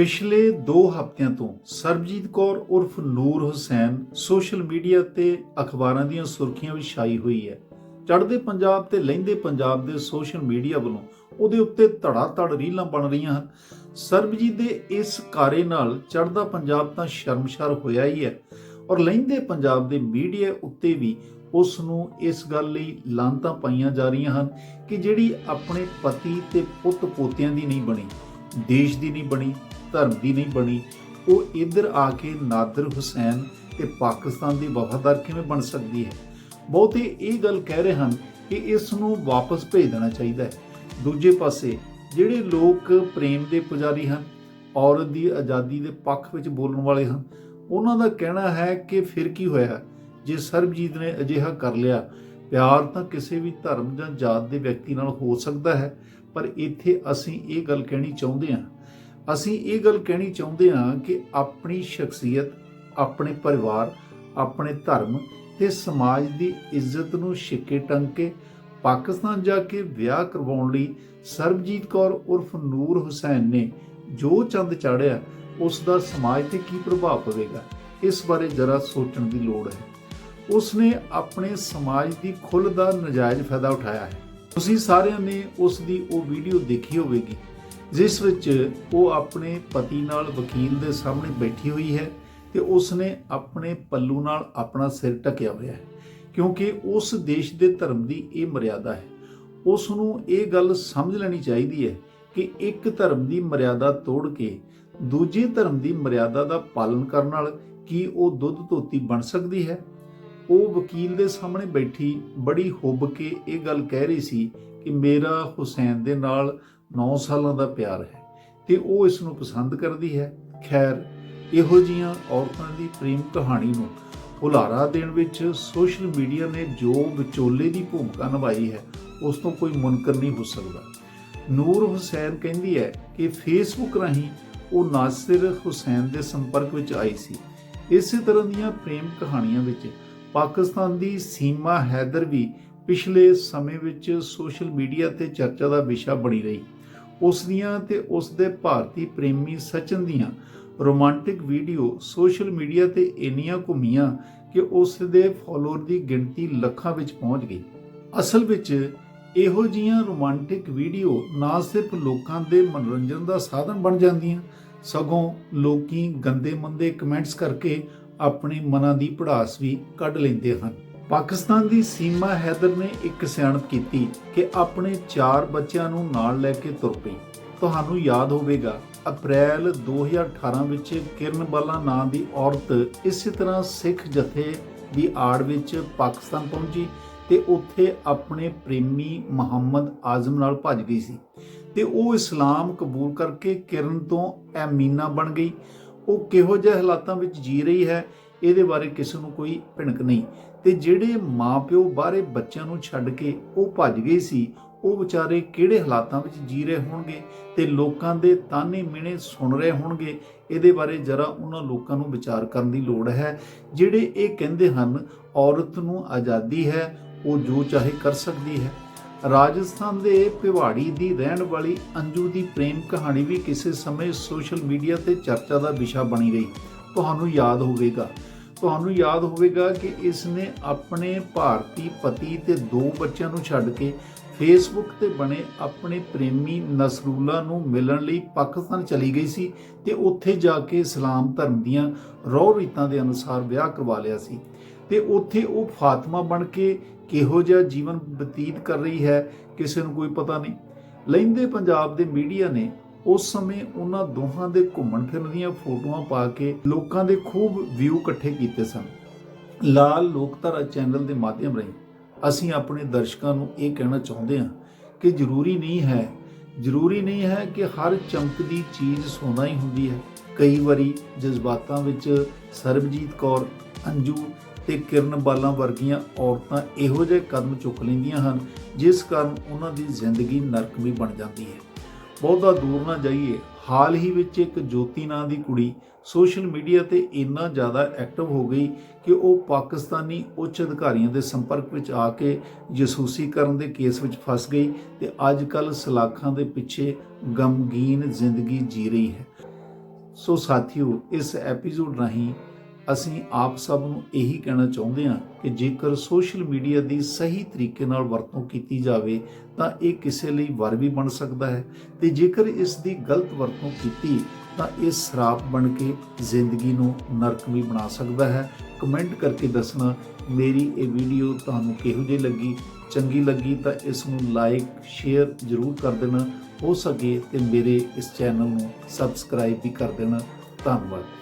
ਪਿਛਲੇ 2 ਹਫ਼ਤਿਆਂ ਤੋਂ ਸਰਬਜੀਤ ਕੌਰ ਉਰਫ ਨੂਰ ਹੁਸੈਨ ਸੋਸ਼ਲ ਮੀਡੀਆ ਤੇ ਅਖਬਾਰਾਂ ਦੀਆਂ ਸੁਰਖੀਆਂ ਵਿੱਚ ਛਾਈ ਹੋਈ ਹੈ। ਚੜ੍ਹਦੇ ਪੰਜਾਬ ਤੇ ਲਹਿੰਦੇ ਪੰਜਾਬ ਦੇ ਸੋਸ਼ਲ ਮੀਡੀਆ ਵੱਲੋਂ ਉਹਦੇ ਉੱਤੇ ਧੜਾ ਧੜ ਰੀਲਾਂ ਬਣ ਰਹੀਆਂ ਹਨ। ਸਰਬਜੀਤ ਦੇ ਇਸ ਕਾਰੇ ਨਾਲ ਚੜ੍ਹਦਾ ਪੰਜਾਬ ਤਾਂ ਸ਼ਰਮਸ਼ਾਰ ਹੋਇਆ ਹੀ ਹੈ ਔਰ ਲਹਿੰਦੇ ਪੰਜਾਬ ਦੇ ਮੀਡੀਆ ਉੱਤੇ ਵੀ ਉਸ ਨੂੰ ਇਸ ਗੱਲ ਲਈ ਲਾਂਤਾਂ ਪਾਈਆਂ ਜਾ ਰਹੀਆਂ ਹਨ ਕਿ ਜਿਹੜੀ ਆਪਣੇ ਪਤੀ ਤੇ ਪੁੱਤ ਪੋਤਿਆਂ ਦੀ ਨਹੀਂ ਬਣੀ, ਦੇਸ਼ ਦੀ ਨਹੀਂ ਬਣੀ ਧਰਮ ਦੀ ਨਹੀਂ ਬਣੀ, ਉਹ ਇੱਧਰ ਆ ਕੇ ਨਾਦਰ ਹੁਸੈਨ ਤੇ ਪਾਕਿਸਤਾਨ ਦੀ ਵਫਾਦਾਰ ਕਿਵੇਂ ਬਣ ਸਕਦੀ ਹੈ? ਬਹੁਤੇ ਇਹ ਗੱਲ ਕਹਿ ਰਹੇ ਹਨ ਕਿ ਇਸ ਨੂੰ ਵਾਪਸ ਭੇਜ ਦੇਣਾ ਚਾਹੀਦਾ ਹੈ। ਦੂਜੇ ਪਾਸੇ, ਜਿਹੜੇ ਲੋਕ ਪ੍ਰੇਮ ਦੇ ਪੁਜਾਰੀ ਹਨ, ਔਰਤ ਦੀ ਆਜ਼ਾਦੀ ਦੇ ਪੱਖ ਵਿੱਚ ਬੋਲਣ ਵਾਲੇ ਹਨ, ਉਹਨਾਂ ਦਾ ਕਹਿਣਾ ਹੈ ਕਿ ਫਿਰ ਕੀ ਹੋਇਆ? ਜੇ ਸਰਬਜੀਤ ਨੇ ਅਜਿਹਾ ਕਰ ਲਿਆ, ਪਿਆਰ ਤਾਂ ਕਿਸੇ ਵੀ ਧਰਮ ਜਾਂ ਜਾਤ ਦੇ ਵਿਅਕਤੀ ਨਾਲ ਹੋ ਸਕਦਾ ਹੈ, ਪਰ ਇੱਥੇ ਅਸੀਂ ਇਹ ਗੱਲ ਕਹਿਣੀ ਚਾਹੁੰਦੇ ਹਾਂ ਅਸੀਂ ਇਹ ਗੱਲ ਕਹਿਣੀ ਚਾਹੁੰਦੇ ਹਾਂ ਕਿ ਆਪਣੀ ਸ਼ਖਸੀਅਤ, ਆਪਣੇ ਪਰਿਵਾਰ, ਆਪਣੇ ਧਰਮ ਤੇ ਸਮਾਜ ਦੀ ਇੱਜ਼ਤ ਨੂੰ ਛਿੱਕੇ ਟੰਗ ਕੇ ਪਾਕਿਸਤਾਨ ਜਾ ਕੇ ਵਿਆਹ ਕਰਵਾਉਣ ਲਈ ਸਰਬਜੀਤ ਕੌਰ ਉਰਫ ਨੂਰ ਹੁਸੈਨ ਨੇ ਜੋ ਚੰਦ ਚਾੜਿਆ ਉਸ ਦਾ ਸਮਾਜ ਤੇ ਕੀ ਪ੍ਰਭਾਵ ਪਵੇਗਾ? ਇਸ ਬਾਰੇ ਜਰਾ ਸੋਚਣ ਦੀ ਲੋੜ ਹੈ। ਉਸ ਨੇ ਆਪਣੇ ਸਮਾਜ ਦੀ ਖੁੱਲ ਦਾ ਨਜਾਇਜ਼ ਫਾਇਦਾ ਉਠਾਇਆ ਹੈ। ਤੁਸੀਂ ਸਾਰਿਆਂ ਨੇ ਉਸ ਦੀ ਉਹ ਵੀਡੀਓ ਦੇਖੀ ਹੋਵੇਗੀ। ਜਿਸ ਵਿੱਚ ਉਹ ਆਪਣੇ ਪਤੀ ਨਾਲ ਵਕੀਲ ਦੇ ਸਾਹਮਣੇ ਬੈਠੀ ਹੋਈ ਹੈ ਤੇ ਉਸ ਨੇ ਆਪਣੇ ਪੱਲੂ ਨਾਲ ਆਪਣਾ ਸਿਰ ਢੱਕਿਆ ਹੋਇਆ ਹੈ, ਕਿਉਂਕਿ ਉਸ ਦੇਸ਼ ਦੇ ਧਰਮ ਦੀ ਇਹ ਮਰਿਆਦਾ ਹੈ। ਉਸ ਨੂੰ ਇਹ ਗੱਲ ਸਮਝ ਲੈਣੀ ਚਾਹੀਦੀ ਹੈ ਕਿ ਇੱਕ ਧਰਮ ਦੀ ਮਰਿਆਦਾ ਤੋੜ ਕੇ ਦੂਜੇ ਧਰਮ ਦੀ ਮਰਿਆਦਾ ਦਾ ਪਾਲਣ ਕਰਨ ਨਾਲ ਕੀ ਉਹ ਦੁੱਧ ਧੋਤੀ ਬਣ ਸਕਦੀ ਹੈ? ਉਹ ਵਕੀਲ ਦੇ ਸਾਹਮਣੇ ਬੈਠੀ ਬੜੀ ਹੁੱਬ ਕੇ ਇਹ ਗੱਲ ਕਹਿ ਰਹੀ ਸੀ ਕਿ ਮੇਰਾ ਹੁਸੈਨ ਦੇ ਨਾਲ 9 ਸਾਲਾਂ ਦਾ ਪਿਆਰ ਹੈ ਤੇ ਉਹ ਇਸ ਨੂੰ ਪਸੰਦ ਕਰਦੀ ਹੈ। ਖੈਰ, ਇਹੋ ਜੀਆਂ ਔਰਤਾਂ ਦੀ ਪ੍ਰੇਮ ਕਹਾਣੀ ਨੂੰ ਹੁਲਾਰਾ ਦੇਣ ਵਿੱਚ ਸੋਸ਼ਲ ਮੀਡੀਆ ਨੇ ਜੋ ਵਿਚੋਲੇ ਦੀ ਭੂਮਿਕਾ ਨਿਭਾਈ ਹੈ, ਉਸ ਤੋਂ ਕੋਈ ਮੁਨਕਰ ਨਹੀਂ ਹੋ ਸਕਦਾ। ਨੂਰ ਹੁਸੈਨ ਕਹਿੰਦੀ ਹੈ ਕਿ ਫੇਸਬੁੱਕ ਰਾਹੀਂ ਉਹ ਨਾਸਿਰ ਹੁਸੈਨ ਦੇ ਸੰਪਰਕ ਵਿੱਚ ਆਈ ਸੀ, ਇਸੇ ਤਰ੍ਹਾਂ ਦੀਆਂ ਪ੍ਰੇਮ ਕਹਾਣੀਆਂ ਵਿੱਚ ਪਾਕਿਸਤਾਨ ਦੀ ਸੀਮਾ ਹੈਦਰ ਵੀ ਪਿਛਲੇ ਸਮੇਂ ਵਿੱਚ ਸੋਸ਼ਲ ਮੀਡੀਆ ਤੇ ਚਰਚਾ ਦਾ ਵਿਸ਼ਾ ਬਣੀ ਰਹੀ। ਉਸ ਦੀਆਂ ਤੇ ਉਸ ਦੇ ਭਾਰਤੀ ਪ੍ਰੇਮੀ ਸਚਨ ਦੀਆਂ ਰੋਮਾਂਟਿਕ ਵੀਡੀਓ ਸੋਸ਼ਲ ਮੀਡੀਆ ਤੇ ਇੰਨੀਆਂ ਘੁੰਮੀਆਂ ਕਿ ਉਸ ਦੇ ਫਾਲੋਅਰ ਦੀ ਗਿਣਤੀ ਲੱਖਾਂ ਵਿੱਚ ਪਹੁੰਚ ਗਈ। ਅਸਲ ਵਿੱਚ ਇਹੋ ਜੀਆਂ ਰੋਮਾਂਟਿਕ ਵੀਡੀਓ ਨਾ ਸਿਰਫ ਲੋਕਾਂ ਦੇ ਮਨੋਰੰਜਨ ਦਾ ਸਾਧਨ ਬਣ ਜਾਂਦੀਆਂ, ਸਗੋਂ ਲੋਕੀ ਗੰਦੇ ਮੰਦੇ ਕਮੈਂਟਸ ਕਰਕੇ ਆਪਣੇ ਮਨਾਂ ਦੀ ਪੜਾਸ ਵੀ ਕੱਢ ਲੈਂਦੇ ਹਨ। ਪਾਕਿਸਤਾਨ ਦੀ ਸੀਮਾ ਹੈਦਰ ਨੇ ਇੱਕ ਸਿਆਣਪ ਕੀਤੀ ਕਿ ਆਪਣੇ ਚਾਰ ਬੱਚਿਆਂ ਨੂੰ ਨਾਲ ਲੈ ਕੇ ਤੁਰ ਪਈ। ਤੁਹਾਨੂੰ ਯਾਦ ਹੋਵੇਗਾ, ਅਪ੍ਰੈਲ 2018 ਵਿੱਚ ਕਿਰਨ ਬਾਲਾ ਨਾਂ ਦੀ ਔਰਤ ਇਸੇ ਤਰ੍ਹਾਂ ਸਿੱਖ ਜਥੇ ਦੀ ਆੜ ਵਿੱਚ ਪਾਕਿਸਤਾਨ ਪਹੁੰਚੀ ਤੇ ਉੱਥੇ ਆਪਣੇ ਪ੍ਰੇਮੀ ਮੁਹੰਮਦ ਆਜ਼ਮ ਨਾਲ ਭੱਜ ਗਈ ਸੀ ਤੇ ਉਹ ਇਸਲਾਮ ਕਬੂਲ ਕਰਕੇ ਕਿਰਨ ਤੋਂ ਐਮੀਨਾ ਬਣ ਗਈ। ਉਹ ਕਿਹੋ ਜਿਹੇ ਹਾਲਾਤਾਂ ਵਿੱਚ ਜੀ ਰਹੀ ਹੈ ਇਹਦੇ ਬਾਰੇ ਕਿਸੇ ਨੂੰ ਕੋਈ ਭਿਣਕ ਨਹੀਂ। ਤੇ ਜਿਹੜੇ ਮਾਪਿਓ ਬਾਹਰੇ ਬੱਚਿਆਂ ਨੂੰ ਛੱਡ ਕੇ ਉਹ ਭੱਜ ਗਏ ਸੀ, ਉਹ ਵਿਚਾਰੇ ਕਿਹੜੇ ਹਾਲਾਤਾਂ ਵਿੱਚ ਜੀ ਰਹੇ ਹੋਣਗੇ ਤੇ ਲੋਕਾਂ ਦੇ ਤਾਨੇ ਮਿਹਣੇ ਸੁਣ ਰਹੇ ਹੋਣਗੇ, ਇਹਦੇ ਬਾਰੇ ਜਰਾ ਉਹਨਾਂ ਲੋਕਾਂ ਨੂੰ ਵਿਚਾਰ ਕਰਨ ਦੀ ਲੋੜ ਹੈ। ਜਿਹੜੇ ਇਹ ਕਹਿੰਦੇ ਹਨ, ਔਰਤ ਨੂੰ ਆਜ਼ਾਦੀ ਹੈ, ਉਹ ਜੋ ਚਾਹੇ ਕਰ ਸਕਦੀ ਹੈ। ਰਾਜਸਥਾਨ ਦੇ ਭਿਵਾੜੀ ਦੀ ਰਹਿਣ ਵਾਲੀ ਅੰਜੂ ਦੀ ਪ੍ਰੇਮ ਕਹਾਣੀ ਵੀ ਕਿਸੇ ਸਮੇਂ ਸੋਸ਼ਲ ਮੀਡੀਆ ਤੇ ਚਰਚਾ ਦਾ ਵਿਸ਼ਾ ਬਣੀ ਰਹੀ। ਤੁਹਾਨੂੰ ਯਾਦ ਹੋਵੇਗਾ। ਤੁਹਾਨੂੰ ਯਾਦ ਹੋਵੇਗਾ ਕਿ ਇਸ ਨੇ ਆਪਣੇ ਭਾਰਤੀ ਪਤੀ ਤੇ ਦੋ ਬੱਚਿਆਂ ਨੂੰ ਛੱਡ ਕੇ ਫੇਸਬੁੱਕ ਤੇ ਬਣੇ ਆਪਣੇ ਪ੍ਰੇਮੀ ਨਸਰੂਲਾ ਨੂੰ ਮਿਲਣ ਲਈ ਪਾਕਿਸਤਾਨ ਚਲੀ ਗਈ ਸੀ ਤੇ ਉੱਥੇ ਜਾ ਕੇ ਇਸਲਾਮ ਧਰਮ ਦੀਆਂ ਰੋਹ ਰੀਤਾਂ ਦੇ ਅਨੁਸਾਰ ਵਿਆਹ ਕਰਵਾ ਲਿਆ ਸੀ। ਤੇ ਉੱਥੇ ਉਹ ਫਾਤਮਾ ਬਣ ਕੇ ਕਿਹੋ ਜਿਹਾ ਜੀਵਨ ਬਤੀਤ ਕਰ ਰਹੀ ਹੈ, ਕਿਸੇ ਨੂੰ ਕੋਈ ਪਤਾ ਨਹੀਂ। ਲੈਂਦੇ ਪੰਜਾਬ ਦੇ ਮੀਡੀਆ ਨੇ ਉਸ ਸਮੇਂ ਉਹਨਾਂ ਦੋਹਾਂ ਦੇ ਘੁੰਮਣ ਫਿਰਨ ਦੀਆਂ ਫੋਟੋਆਂ ਪਾ ਕੇ ਲੋਕਾਂ ਦੇ ਖੂਬ ਵਿਊ ਇਕੱਠੇ ਕੀਤੇ ਸਨ। ਲਾਲ ਲੋਕਧਾਰਾ ਚੈਨਲ ਦੇ ਮਾਧਿਅਮ ਰਾਹੀਂ ਅਸੀਂ ਆਪਣੇ ਦਰਸ਼ਕਾਂ ਨੂੰ ਇਹ ਕਹਿਣਾ ਚਾਹੁੰਦੇ ਹਾਂ ਕਿ ਜ਼ਰੂਰੀ ਨਹੀਂ ਹੈ, ਜ਼ਰੂਰੀ ਨਹੀਂ ਹੈ ਕਿ ਹਰ ਚਮਕਦੀ ਚੀਜ਼ ਸੋਨਾ ਹੀ ਹੁੰਦੀ ਹੈ। ਕਈ ਵਾਰੀ ਜਜ਼ਬਾਤਾਂ ਵਿੱਚ ਸਰਬਜੀਤ ਕੌਰ, ਅੰਜੂ ਤੇ ਕਿਰਨ ਬਾਲਾਂ ਵਰਗੀਆਂ ਔਰਤਾਂ ਇਹੋ ਜਿਹੇ ਕਦਮ ਚੁੱਕ ਲੈਂਦੀਆਂ ਹਨ, ਜਿਸ ਕਾਰਨ ਉਹਨਾਂ ਦੀ ਜ਼ਿੰਦਗੀ ਨਰਕਮੀ ਬਣ ਜਾਂਦੀ ਹੈ। ਬਹੁਤਾ ਦੂਰ ਨਾ ਜਾਈਏ। ਹਾਲ ਹੀ ਵਿੱਚ ਇੱਕ ਜੋਤੀ ਨਾਂ ਦੀ ਕੁੜੀ ਸੋਸ਼ਲ ਮੀਡੀਆ ਤੇ ਇੰਨਾ ਜ਼ਿਆਦਾ ਐਕਟਿਵ ਹੋ ਗਈ ਕਿ ਉਹ ਪਾਕਿਸਤਾਨੀ ਉੱਚ ਅਧਿਕਾਰੀਆਂ ਦੇ ਸੰਪਰਕ ਵਿੱਚ ਆ ਕੇ ਜਸੂਸੀ ਕਰਨ ਦੇ ਕੇਸ ਵਿੱਚ ਫਸ ਗਈ ਤੇ ਅੱਜ ਕੱਲ ਸਲਾਖਾਂ ਦੇ ਪਿੱਛੇ ਗਮਗੀਨ ਜ਼ਿੰਦਗੀ ਜੀ ਰਹੀ ਹੈ। ਸੋ ਸਾਥੀਓ, ਇਸ ਐਪੀਸੋਡ ਰਾਹੀਂ ਅਸੀਂ ਆਪ ਸਭ ਨੂੰ ਇਹੀ ਕਹਿਣਾ ਚਾਹੁੰਦੇ ਹਾਂ ਕਿ ਜੇਕਰ ਸੋਸ਼ਲ ਮੀਡੀਆ ਦੀ ਸਹੀ ਤਰੀਕੇ ਨਾਲ ਵਰਤੋਂ ਕੀਤੀ ਜਾਵੇ, ਤਾਂ ਇਹ ਕਿਸੇ ਲਈ ਵਰ ਵੀ ਬਣ ਸਕਦਾ ਹੈ। ਤੇ ਜੇਕਰ ਇਸ ਦੀ ਗਲਤ ਵਰਤੋਂ ਕੀਤੀ, ਤਾਂ ਇਹ ਸਰਾਪ ਬਣ ਕੇ ਜ਼ਿੰਦਗੀ ਨੂੰ ਨਰਕ ਵੀ ਬਣਾ ਸਕਦਾ ਹੈ। ਕਮੈਂਟ ਕਰਕੇ ਦੱਸਣਾ, ਮੇਰੀ ਇਹ ਵੀਡੀਓ ਤੁਹਾਨੂੰ ਕਿਹੋ ਜਿਹੀ ਲੱਗੀ? ਚੰਗੀ ਲੱਗੀ ਤਾਂ ਇਸ ਨੂੰ ਲਾਈਕ, ਸ਼ੇਅਰ ਜ਼ਰੂਰ ਕਰ ਦੇਣਾ। ਹੋ ਸਕੇ ਤੇ ਮੇਰੇ ਇਸ ਚੈਨਲ ਨੂੰ ਸਬਸਕ੍ਰਾਈਬ ਵੀ ਕਰ ਦੇਣਾ। ਧੰਨਵਾਦ।